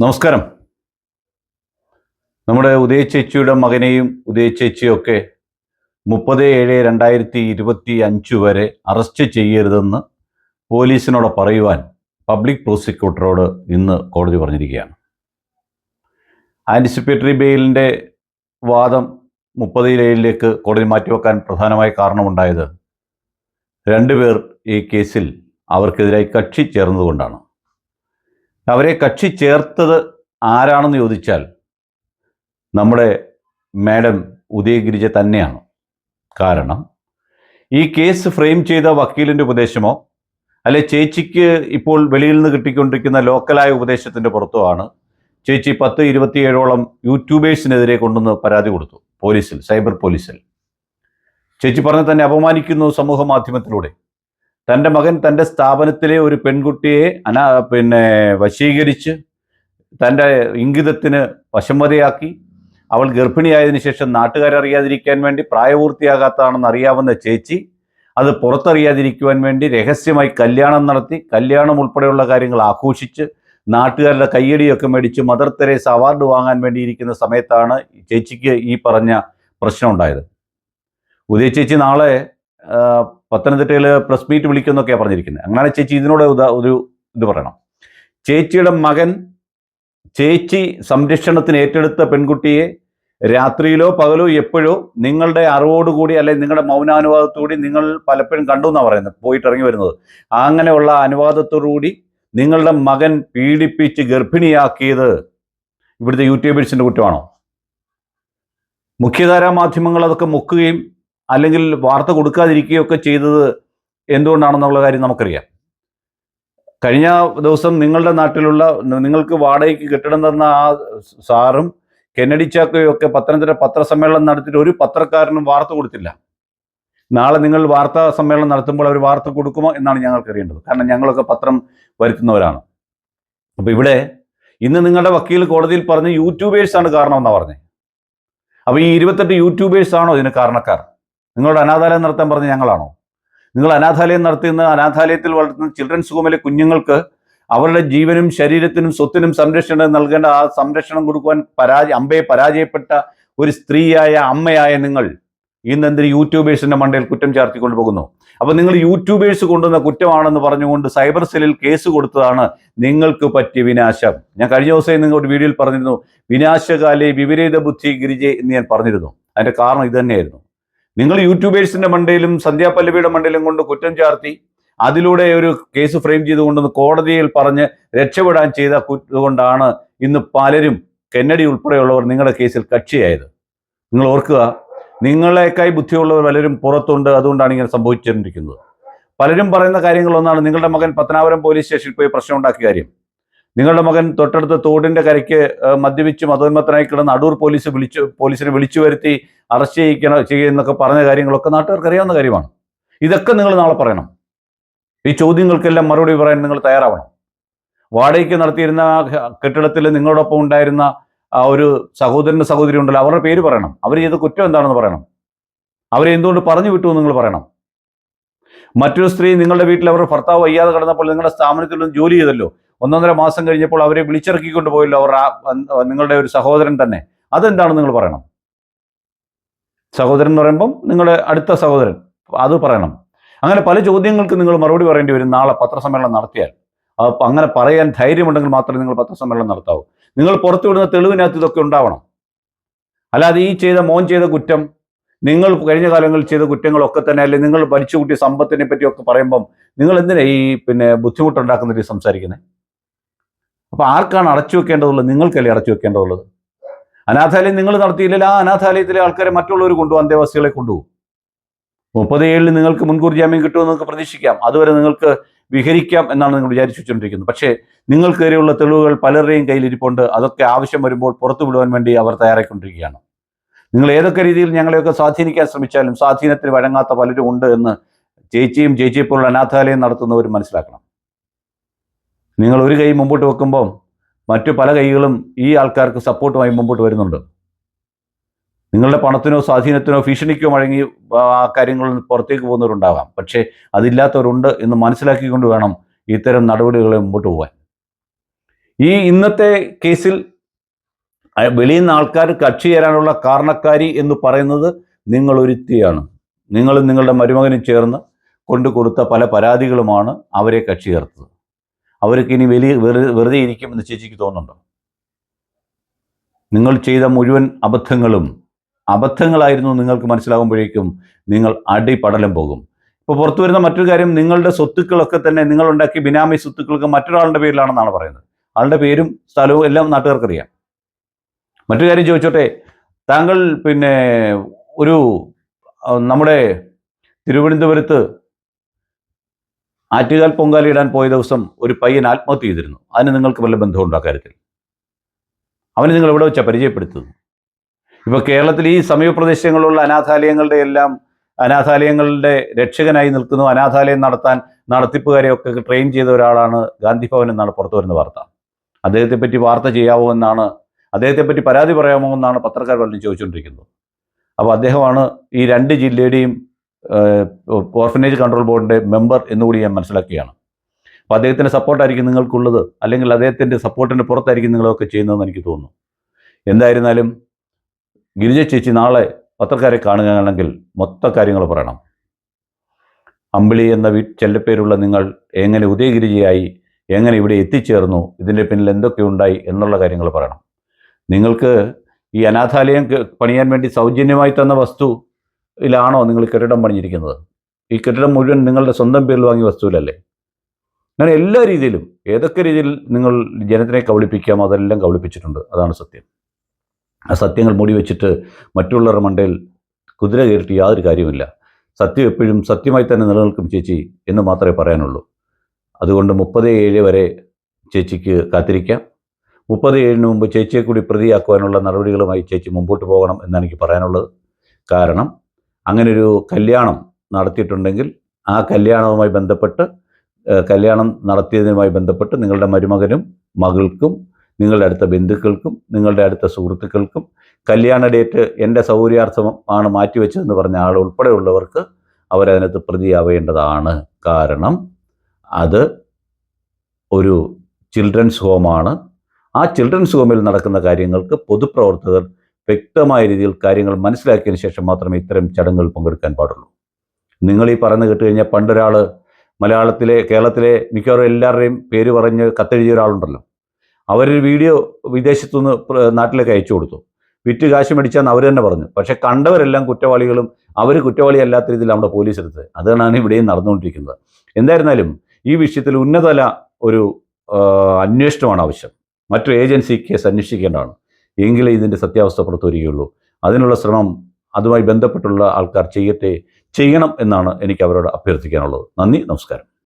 നമസ്കാരം. നമ്മുടെ ഉദയ ചേച്ചിയുടെ മകനെയും ഉദയ ചേച്ചിയൊക്കെ മുപ്പത് ഏഴ് രണ്ടായിരത്തി ഇരുപത്തി അഞ്ച് വരെ അറസ്റ്റ് ചെയ്യരുതെന്ന് പോലീസിനോട് പറയുവാൻ പബ്ലിക് പ്രോസിക്യൂട്ടറോട് ഇന്ന് കോടതി പറഞ്ഞിരിക്കുകയാണ്. ആന്റിസിപ്പേറ്ററി ബെയിലിന്റെ വാദം മുപ്പത് ഏഴിലേക്ക് കോടതി മാറ്റിവെക്കാൻ പ്രധാനമായ കാരണമുണ്ടായത് രണ്ടുപേർ ഈ കേസിൽ അവർക്കെതിരായി കക്ഷി ചേർന്നതുകൊണ്ടാണ്. അവരെ കക്ഷി ചേർത്തത് ആരാണെന്ന് ചോദിച്ചാൽ നമ്മുടെ മാഡം ഉദയഗിരിജ തന്നെയാണ്. കാരണം ഈ കേസ് ഫ്രെയിം ചെയ്ത വക്കീലിന്റെ ഉപദേശമോ അല്ലെ ചേച്ചിക്ക് ഇപ്പോൾ വെളിയിൽ നിന്ന് കിട്ടിക്കൊണ്ടിരിക്കുന്ന ലോക്കലായ ഉപദേശത്തിന്റെ പുറത്തോ ആണ് ചേച്ചി പത്ത് ഇരുപത്തിയേഴോളം യൂട്യൂബേഴ്സിനെതിരെ കൊണ്ടുവന്ന് പരാതി കൊടുത്തു പോലീസിൽ സൈബർ പോലീസിൽ. ചേച്ചി പറഞ്ഞ തന്നെ അപമാനിക്കുന്നു സമൂഹ മാധ്യമത്തിലൂടെ. തന്റെ മകൻ തന്റെ സ്ഥാപനത്തിലെ ഒരു പെൺകുട്ടിയെ അനാ പിന്നെ വശീകരിച്ച് തന്റെ ഇംഗിതത്തിന് വശംവതയാക്കി. അവൾ ഗർഭിണിയായതിനു ശേഷം നാട്ടുകാരറിയാതിരിക്കാൻ വേണ്ടി പ്രായപൂർത്തിയാകാത്തതാണെന്ന് അറിയാവുന്ന ചേച്ചി അത് പുറത്തറിയാതിരിക്കുവാൻ വേണ്ടി രഹസ്യമായി കല്യാണം നടത്തി കല്യാണം ഉൾപ്പെടെയുള്ള കാര്യങ്ങൾ ആഘോഷിച്ച് നാട്ടുകാരുടെ കയ്യടിയൊക്കെ മേടിച്ച് മദർ തെരേസ് അവാർഡ് വാങ്ങാൻ വേണ്ടിയിരിക്കുന്ന സമയത്താണ് ചേച്ചിക്ക് ഈ പറഞ്ഞ പ്രശ്നം ഉണ്ടായത്. ഉദയ ചേച്ചി നാളെ പത്തനംതിട്ടയിൽ പ്രസ് മീറ്റ് വിളിക്കുമെന്നൊക്കെയാണ് പറഞ്ഞിരിക്കുന്നത് അങ്ങനെ ചേച്ചി ഇതിനോട് ഉദാ- ഒരു ഇത് പറയണം. ചേച്ചിയുടെ മകൻ ചേച്ചി സംരക്ഷണത്തിന് ഏറ്റെടുത്ത പെൺകുട്ടിയെ രാത്രിയിലോ പകലോ എപ്പോഴോ നിങ്ങളുടെ അറിവോടുകൂടി അല്ലെങ്കിൽ നിങ്ങളുടെ മൗനാനുവാദത്തോടുകൂടി നിങ്ങൾ പലപ്പോഴും കണ്ടു എന്നാണ് പറയുന്നത് പോയിട്ട് ഇറങ്ങി വരുന്നത്. അങ്ങനെയുള്ള അനുവാദത്തോടുകൂടി നിങ്ങളുടെ മകൻ പീഡിപ്പിച്ച് ഗർഭിണിയാക്കിയത് ഇവിടുത്തെ യൂട്യൂബേഴ്സിന്റെ കുറ്റമാണോ? മുഖ്യധാരാ മാധ്യമങ്ങൾ അതൊക്കെ മുക്കുകയും അല്ലെങ്കിൽ വാർത്ത കൊടുക്കാതിരിക്കുകയൊക്കെ ചെയ്തത് എന്തുകൊണ്ടാണെന്നുള്ള കാര്യം നമുക്കറിയാം. കഴിഞ്ഞ ദിവസം നിങ്ങളുടെ നാട്ടിലുള്ള നിങ്ങൾക്ക് വാടകയ്ക്ക് കെട്ടിടം തന്ന ആ സാറും കെന്നഡി ചാക്കോയും ഒക്കെ പത്തനംതിട്ട പത്രസമ്മേളനം നടത്തിയിട്ട് ഒരു പത്രക്കാരനും വാർത്ത കൊടുത്തില്ല. നാളെ നിങ്ങൾ വാർത്താ സമ്മേളനം നടത്തുമ്പോൾ അവർ വാർത്ത കൊടുക്കുമോ എന്നാണ് ഞങ്ങൾക്ക് അറിയേണ്ടത് കാരണം ഞങ്ങളൊക്കെ പത്രം വരുത്തുന്നവരാണ്. അപ്പോൾ ഇവിടെ ഇന്ന് നിങ്ങളുടെ വക്കീൽ കോടതിയിൽ പറഞ്ഞ് യൂട്യൂബേഴ്സാണ് കാരണമെന്നാണ് പറഞ്ഞത് അപ്പോൾ ഈ ഇരുപത്തെട്ട് യൂട്യൂബേഴ്സാണോ ഇതിന് കാരണക്കാർ? നിങ്ങളുടെ അനാഥാലയം നടത്താൻ പറഞ്ഞ ഞങ്ങളാണോ? നിങ്ങൾ അനാഥാലയം നടത്തുന്ന അനാഥാലയത്തിൽ വളർത്തുന്ന ചിൽഡ്രൻസ് ഹോമിലെ കുഞ്ഞുങ്ങൾക്ക്? അവരുടെ ജീവനും ശരീരത്തിനും സ്വത്തിനും സംരക്ഷണം നൽകേണ്ട ആ സംരക്ഷണം കൊടുക്കുവാൻ പരാജയ അമ്പയെ പരാജയപ്പെട്ട ഒരു സ്ത്രീയായ അമ്മയായ നിങ്ങൾ ഇന്ന് എന്തിന് യൂട്യൂബേഴ്സിന്റെ മണ്ടയിൽ കുറ്റം ചാർത്തിക്കൊണ്ട് പോകുന്നു? അപ്പൊ നിങ്ങൾ യൂട്യൂബേഴ്സ് കൊണ്ടുവന്ന കുറ്റമാണെന്ന് പറഞ്ഞുകൊണ്ട് സൈബർ സെല്ലിൽ കേസ് കൊടുത്തതാണ് നിങ്ങൾക്ക് പറ്റിയ വിനാശം. ഞാൻ കഴിഞ്ഞ ദിവസം നിങ്ങൾ ഒരു വീഡിയോയിൽ പറഞ്ഞിരുന്നു വിനാശകാലേ വിപരീത ബുദ്ധി ഗിരിജെ എന്ന് ഞാൻ പറഞ്ഞിരുന്നു. അതിന്റെ കാരണം ഇത് തന്നെയായിരുന്നു. നിങ്ങൾ യൂട്യൂബേഴ്സിന്റെ മണ്ടയിലും സന്ധ്യാപല്ലവിയുടെ മണ്ടയിലും കൊണ്ട് കുറ്റം ചാർത്തി അതിലൂടെ ഒരു കേസ് ഫ്രെയിം ചെയ്തുകൊണ്ടെന്ന് കോടതിയിൽ പറഞ്ഞ് രക്ഷപ്പെടാൻ ചെയ്ത കൊണ്ടാണ് ഇന്ന് പലരും കെന്നഡി ഉൾപ്പെടെയുള്ളവർ നിങ്ങളുടെ കേസിൽ കക്ഷിയായത്. നിങ്ങൾ ഓർക്കുക നിങ്ങളെക്കായി ബുദ്ധിയുള്ളവർ പലരും പുറത്തുണ്ട് അതുകൊണ്ടാണ് ഇങ്ങനെ സംഭവിച്ചുകൊണ്ടിരിക്കുന്നത് പലരും പറയുന്ന കാര്യങ്ങളൊന്നാണ് നിങ്ങളുടെ മകൻ പത്തനാപുരം പോലീസ് സ്റ്റേഷനിൽ പോയി പ്രശ്നം ഉണ്ടാക്കിയ കാര്യം. നിങ്ങളുടെ മകൻ തൊട്ടടുത്ത തോടിന്റെ കരയ്ക്ക് മദ്യപിച്ച് മതോന്മത്തനായി കിടന്ന് അടൂർ പോലീസ് വിളിച്ചു പോലീസിനെ വിളിച്ചു വരുത്തി അറസ്റ്റ് ചെയ്യിക്കണം ചെയ്യുന്നൊക്കെ പറഞ്ഞ കാര്യങ്ങളൊക്കെ നാട്ടുകാർക്ക് അറിയാവുന്ന കാര്യമാണ്. ഇതൊക്കെ നിങ്ങൾ നാളെ പറയണം. ഈ ചോദ്യങ്ങൾക്കെല്ലാം മറുപടി പറയാൻ നിങ്ങൾ തയ്യാറാവണം. വാടകയ്ക്ക് നടത്തിയിരുന്ന കെട്ടിടത്തിൽ നിങ്ങളോടൊപ്പം ഉണ്ടായിരുന്ന ആ ഒരു സഹോദരന്റെ സഹോദരി ഉണ്ടല്ലോ അവരുടെ പേര് പറയണം. അവർ ചെയ്ത കുറ്റം എന്താണെന്ന് പറയണം. അവരെ എന്തുകൊണ്ട് പറഞ്ഞു വിട്ടു നിങ്ങൾ പറയണം. മറ്റൊരു സ്ത്രീ നിങ്ങളുടെ വീട്ടിൽ അവരുടെ ഭർത്താവ് വയ്യാതെ കിടന്നപ്പോൾ നിങ്ങളുടെ സ്ഥാപനത്തിൽ നിന്ന് ജോലി ചെയ്തല്ലോ. ഒന്നൊന്നര മാസം കഴിഞ്ഞപ്പോൾ അവരെ വിളിച്ചിറക്കിക്കൊണ്ട് പോയല്ലോ അവർ നിങ്ങളുടെ ഒരു സഹോദരൻ തന്നെ. അതെന്താണെന്ന് നിങ്ങൾ പറയണം. സഹോദരൻ എന്ന് പറയുമ്പം നിങ്ങളുടെ അടുത്ത സഹോദരൻ. അത് പറയണം. അങ്ങനെ പല ചോദ്യങ്ങൾക്ക് നിങ്ങൾ മറുപടി പറയേണ്ടി വരും നാളെ പത്രസമ്മേളനം നടത്തിയാൽ. അപ്പം അങ്ങനെ പറയാൻ ധൈര്യമുണ്ടെങ്കിൽ മാത്രമേ നിങ്ങൾ പത്രസമ്മേളനം നടത്താവൂ. നിങ്ങൾ പുറത്തുവിടുന്ന തെളിവിനകത്ത് ഇതൊക്കെ ഉണ്ടാവണം. അല്ലാതെ ഈ ചെയ്ത മോൻ ചെയ്ത കുറ്റം നിങ്ങൾ കഴിഞ്ഞ കാലങ്ങളിൽ ചെയ്ത കുറ്റങ്ങളൊക്കെ തന്നെ അല്ലെങ്കിൽ നിങ്ങൾ ഭരിച്ചു കൂട്ടിയ സമ്പത്തിനെ പറ്റിയൊക്കെ പറയുമ്പം നിങ്ങൾ എന്തിനാ ഈ പിന്നെ ബുദ്ധിമുട്ടുണ്ടാക്കുന്ന രീതി സംസാരിക്കുന്നത് അപ്പൊ ആർക്കാണ് അടച്ചു വെക്കേണ്ടതുള്ളത്? നിങ്ങൾക്കല്ലേ അടച്ചു വെക്കേണ്ടതുള്ളത്? അനാഥാലയം നിങ്ങൾ നടത്തിയില്ലെങ്കിൽ ആ അനാഥാലയത്തിലെ ആൾക്കാരെ മറ്റുള്ളവർ കൊണ്ടുപോകും അന്തേവാസികളെ കൊണ്ടുപോകും. മുപ്പത് ഏഴിൽ നിങ്ങൾക്ക് മുൻകൂർ ജാമ്യം കിട്ടുമെന്ന് നിങ്ങൾക്ക് പ്രതീക്ഷിക്കാം. അതുവരെ നിങ്ങൾക്ക് വിഹരിക്കാം എന്നാണ് നിങ്ങൾ വിചാരിച്ചു വെച്ചുകൊണ്ടിരിക്കുന്നത് പക്ഷേ നിങ്ങൾക്കേറെയുള്ള തെളിവുകൾ പലരുടെയും കയ്യിലിരിപ്പുണ്ട്. അതൊക്കെ ആവശ്യം വരുമ്പോൾ പുറത്തു വിടുവാൻ വേണ്ടി അവർ തയ്യാറായിക്കൊണ്ടിരിക്കുകയാണ്. നിങ്ങൾ ഏതൊക്കെ രീതിയിൽ ഞങ്ങളെയൊക്കെ സ്വാധീനിക്കാൻ ശ്രമിച്ചാലും സ്വാധീനത്തിന് വഴങ്ങാത്ത പലരും ഉണ്ട് എന്ന് ചേച്ചിയും ചേച്ചിയെപ്പോലുള്ള അനാഥാലയം നടത്തുന്നവരും മനസ്സിലാക്കണം. നിങ്ങൾ ഒരു കൈ മുമ്പോട്ട് വെക്കുമ്പോൾ മറ്റു പല കൈകളും ഈ ആൾക്കാർക്ക് സപ്പോർട്ടുമായി മുമ്പോട്ട് വരുന്നുണ്ട്. നിങ്ങളുടെ പണത്തിനോ സ്വാധീനത്തിനോ ഭീഷണിക്കോ വഴങ്ങി ആ കാര്യങ്ങളിൽ പുറത്തേക്ക് പോകുന്നവരുണ്ടാകാം പക്ഷേ അതില്ലാത്തവരുണ്ട് എന്ന് മനസ്സിലാക്കിക്കൊണ്ട് വേണം ഇത്തരം നടപടികളെ മുമ്പോട്ട് പോകാൻ ഈ ഇന്നത്തെ കേസിൽ വെളിയിൽ നിന്ന് ആൾക്കാർ കക്ഷി ചേരാനുള്ള കാരണക്കാരി എന്ന് പറയുന്നത് നിങ്ങൾ ഒരുത്തിയാണ്. നിങ്ങളും നിങ്ങളുടെ മരുമകനും ചേർന്ന് കൊണ്ടു കൊടുത്ത പല പരാതികളുമാണ് അവരെ കക്ഷി ചേർത്തത്. അവർക്ക് ഇനി വലിയ വെറു- വെറുതെ ഇരിക്കുമെന്ന് ചേച്ചിക്ക് തോന്നുന്നുണ്ടോ? നിങ്ങൾ ചെയ്ത മുഴുവൻ അബദ്ധങ്ങളും അബദ്ധങ്ങളായിരുന്നു നിങ്ങൾക്ക് മനസ്സിലാകുമ്പോഴേക്കും നിങ്ങൾ അടിപടലം പോകും. ഇപ്പോൾ പുറത്തു വരുന്ന മറ്റൊരു കാര്യം നിങ്ങളുടെ സ്വത്തുക്കളൊക്കെ തന്നെ നിങ്ങൾ ഉണ്ടാക്കിയ ബിനാമി സ്വത്തുക്കളൊക്കെ മറ്റൊരാളുടെ പേരിലാണെന്നാണ് പറയുന്നത്. ആളുടെ പേരും സ്ഥലവും എല്ലാം നാട്ടുകാർക്കറിയാം. മറ്റൊരു കാര്യം ചോദിച്ചോട്ടെ താങ്കൾ പിന്നെ ഒരു നമ്മുടെ തിരുവനന്തപുരത്ത് ആറ്റുകാൽ പൊങ്കാല ഇടാൻ പോയ ദിവസം ഒരു പയ്യൻ ആത്മഹത്യ ചെയ്തിരുന്നു. അതിന് നിങ്ങൾക്ക് വല്ല ബന്ധമുണ്ടോ കാര്യത്തിൽ? അവനെ നിങ്ങൾ എവിടെ വെച്ചാൽ പരിചയപ്പെടുത്തുന്നു ഇപ്പോൾ കേരളത്തിൽ ഈ സമീപപ്രദേശങ്ങളിലുള്ള അനാഥാലയങ്ങളുടെ എല്ലാം അനാഥാലയങ്ങളുടെ രക്ഷകനായി നിൽക്കുന്നു. അനാഥാലയം നടത്താൻ നടത്തിപ്പുകാരെയൊക്കെ ട്രെയിൻ ചെയ്ത ഒരാളാണ് ഗാന്ധി ഭവൻ എന്നാണ് പുറത്തു വരുന്ന വാർത്ത. അദ്ദേഹത്തെ പറ്റി വാർത്ത ചെയ്യാമോ എന്നാണ് അദ്ദേഹത്തെ പറ്റി പരാതി പറയാമോ എന്നാണ് പത്രക്കാർ പലരും ചോദിച്ചുകൊണ്ടിരിക്കുന്നത്. അപ്പോൾ അദ്ദേഹമാണ് ഈ രണ്ട് ജില്ലയുടെയും ഓർഫനേജ് കൺട്രോൾ ബോർഡിന്റെ മെമ്പർ എന്നുകൂടി ഞാൻ മനസ്സിലാക്കുകയാണ് അപ്പോൾ അദ്ദേഹത്തിന്റെ സപ്പോർട്ടായിരിക്കും നിങ്ങൾക്കുള്ളത്. അല്ലെങ്കിൽ അദ്ദേഹത്തിന്റെ സപ്പോർട്ടിന്റെ പുറത്തായിരിക്കും നിങ്ങളൊക്കെ ചെയ്യുന്നതെന്ന് എനിക്ക് തോന്നുന്നു. എന്തായിരുന്നാലും ഗിരിജ ചേച്ചി നാളെ പത്രക്കാരെ കാണുകയാണെങ്കിൽ മൊത്ത കാര്യങ്ങൾ പറയണം. അമ്പിളി എന്ന വീ ചെല്ലപ്പേരുള്ള നിങ്ങൾ എങ്ങനെ ഉദയഗിരിജയായി എങ്ങനെ ഇവിടെ എത്തിച്ചേർന്നു ഇതിന്റെ പിന്നിൽ എന്തൊക്കെ ഉണ്ടായി എന്നുള്ള കാര്യങ്ങൾ പറയണം. നിങ്ങൾക്ക് ഈ അനാഥാലയം പണിയാൻ വേണ്ടി സൗജന്യമായി തന്ന വസ്തുവിലാണോ നിങ്ങൾ കെട്ടിടം പണിഞ്ഞിരിക്കുന്നത്? ഈ കെട്ടിടം മുഴുവൻ നിങ്ങളുടെ സ്വന്തം പേരിൽ വാങ്ങിയ വസ്തുവിലല്ലേ? അങ്ങനെ എല്ലാ രീതിയിലും ഏതൊക്കെ രീതിയിൽ നിങ്ങൾ ജനത്തിനെ കബളിപ്പിക്കാം അതെല്ലാം കബളിപ്പിച്ചിട്ടുണ്ട്. അതാണ് സത്യം. ആ സത്യങ്ങൾ മൂടി വെച്ചിട്ട് മറ്റുള്ളവരുടെ മണ്ടയിൽ കുതിര കയറിയിട്ട് യാതൊരു കാര്യമില്ല സത്യം എപ്പോഴും സത്യമായി തന്നെ നിലനിൽക്കും ചേച്ചി എന്ന് മാത്രമേ പറയാനുള്ളൂ. അതുകൊണ്ട് മുപ്പത് ഏഴ് വരെ ചേച്ചിക്ക് കാത്തിരിക്കാം. മുപ്പത് ഏഴിന് മുമ്പ് ചേച്ചിയെ കൂടി പ്രതിയാക്കുവാനുള്ള നടപടികളുമായി ചേച്ചി മുമ്പോട്ട് പോകണം എന്നാണ് എനിക്ക് പറയാനുള്ളത്. കാരണം അങ്ങനെ ഒരു കല്യാണം നടത്തിയിട്ടുണ്ടെങ്കിൽ ആ കല്യാണവുമായി ബന്ധപ്പെട്ട് കല്യാണം നടത്തിയതുമായി ബന്ധപ്പെട്ട് നിങ്ങളുടെ മരുമകനും മകൾക്കും നിങ്ങളുടെ അടുത്ത ബന്ധുക്കൾക്കും നിങ്ങളുടെ അടുത്ത സുഹൃത്തുക്കൾക്കും കല്യാണ ഡേറ്റ് എന്റെ സൗകര്യാർത്ഥം ആണ് മാറ്റിവെച്ചതെന്ന് പറഞ്ഞ ആൾ ഉൾപ്പെടെയുള്ളവർക്ക് അവരതിനകത്ത് പ്രതിയാവേണ്ടതാണ്. കാരണം അത് ഒരു ചിൽഡ്രൻസ് ഹോമാണ്. ആ ചിൽഡ്രൻസ് ഹോമിൽ നടക്കുന്ന കാര്യങ്ങൾക്ക് പൊതുപ്രവർത്തകർ വ്യക്തമായ രീതിയിൽ കാര്യങ്ങൾ മനസ്സിലാക്കിയതിന് ശേഷം മാത്രമേ ഇത്തരം ചടങ്ങുകൾ പങ്കെടുക്കാൻ പാടുള്ളൂ. നിങ്ങൾ ഈ പറഞ്ഞു കേട്ട് കഴിഞ്ഞാൽ പണ്ടൊരാൾ മലയാളത്തിലെ കേരളത്തിലെ മിക്കവാറും എല്ലാവരുടെയും പേര് പറഞ്ഞ് കത്തെഴുതിയ ഒരാളുണ്ടല്ലോ. അവരൊരു വീഡിയോ വിദേശത്തുനിന്ന് നാട്ടിലേക്ക് അയച്ചു കൊടുത്തു. വിറ്റ് കാശ് മേടിച്ചാന്ന് അവർ തന്നെ പറഞ്ഞു. പക്ഷെ കണ്ടവരെല്ലാം കുറ്റവാളികളും അവർ കുറ്റവാളി അല്ലാത്ത രീതിയിൽ നമ്മുടെ പോലീസ് എടുത്തത്. അതാണ് ഇവിടെയും നടന്നുകൊണ്ടിരിക്കുന്നത്. എന്തായിരുന്നാലും ഈ വിഷയത്തിൽ ഉന്നതല ഒരു അന്വേഷണമാണ് ആവശ്യം. മറ്റു ഏജൻസി കേസ് അന്വേഷിക്കേണ്ടതാണ്. എങ്കിലേ ഇതിന്റെ സത്യാവസ്ഥ പുറത്തു വരികയുള്ളൂ അതിനുള്ള ശ്രമം അതുമായി ബന്ധപ്പെട്ടുള്ള ആൾക്കാർ ചെയ്യട്ടെ ചെയ്യണം എന്നാണ് എനിക്ക് അവരോട് അഭ്യർത്ഥിക്കാനുള്ളത്. നന്ദി നമസ്കാരം.